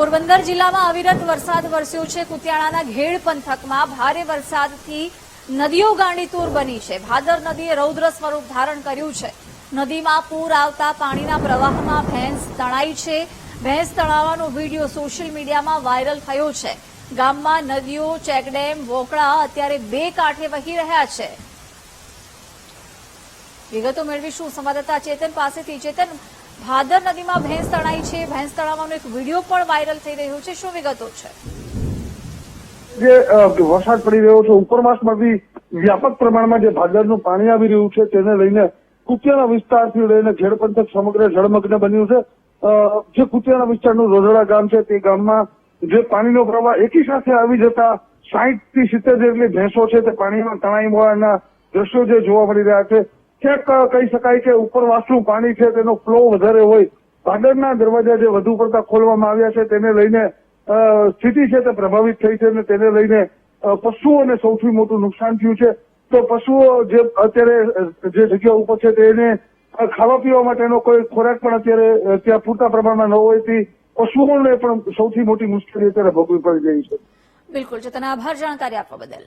પોરબંદર જિલ્લામાં અવિરત વરસાદ વરસ્યો છે. કુતિયાણાના ઘેડ પંથકમાં ભારે વરસાદથી નદીઓ ગાંડીતુર બની છે. ભાદર નદીએ રૌદ્ર સ્વરૂપ ધારણ કર્યું છે. નદીમાં પૂર આવતા પાણીના પ્રવાહમાં ભેંસ તણાઈ છે. ભેંસ તણાવાનો વીડિયો સોશિયલ મીડિયામાં વાયરલ થયો છે. ગામમાં નદીઓ, ચેકડેમ, વોકળા અત્યારે બે કાંઠે વહી રહ્યા છે. વિગતો મેળવીશું સંવાદદાતા ચેતન પાસેથી. ચેતન, ભાદર નદીમાં ભેંસ તણાઈ છે. ભેંસ તણાવવાનો એક વીડિયો પણ વાયરલ થઈ રહ્યો છે. શું વિગતો છે? જે વરસાદ પડી રહ્યો છે ઉપરવાસમાંથી વ્યાપક પ્રમાણમાં જે ભાદરનું પાણી આવી રહ્યું છે, તેને લઈને કુતિયાના વિસ્તારથી લઈને ખેડ પંથક સમગ્ર જળમગ્ન બન્યું છે. જે કુતિયાના વિસ્તારનું રોજડા ગામ છે, તે ગામમાં જે પાણીનો પ્રવાહ એકી સાથે આવી જતા સાહીઠથી સિત્તેર જેટલી ભેંસો છે, તે પાણીમાં તણાઈ હોવાના દ્રશ્યો જે જોવા મળી રહ્યા છે. ક્યાંક કહી શકાય કે ઉપરવાસનું પાણી છે, તેનો ફ્લો વધારે હોય. ભાદરના દરવાજા જે વધુ પડતા ખોલવામાં આવ્યા છે, તેને લઈને સ્થિતિ છે તે પ્રભાવિત થઈ છે અને તેને લઈને પશુઓને સૌથી મોટું નુકસાન થયું છે. તો પશુઓ જે અત્યારે, જે જગ્યા ઉપર છે તેને ખાવા પીવા માટેનો કોઈ ખોરાક પણ અત્યારે ત્યાં પૂરતા પ્રમાણમાં ન હોયથી પશુઓને પણ સૌથી મોટી મુશ્કેલી અત્યારે ભોગવી પડી રહી છે. બિલકુલ. ચેતન આભાર જાણકારી આપવા બદલ.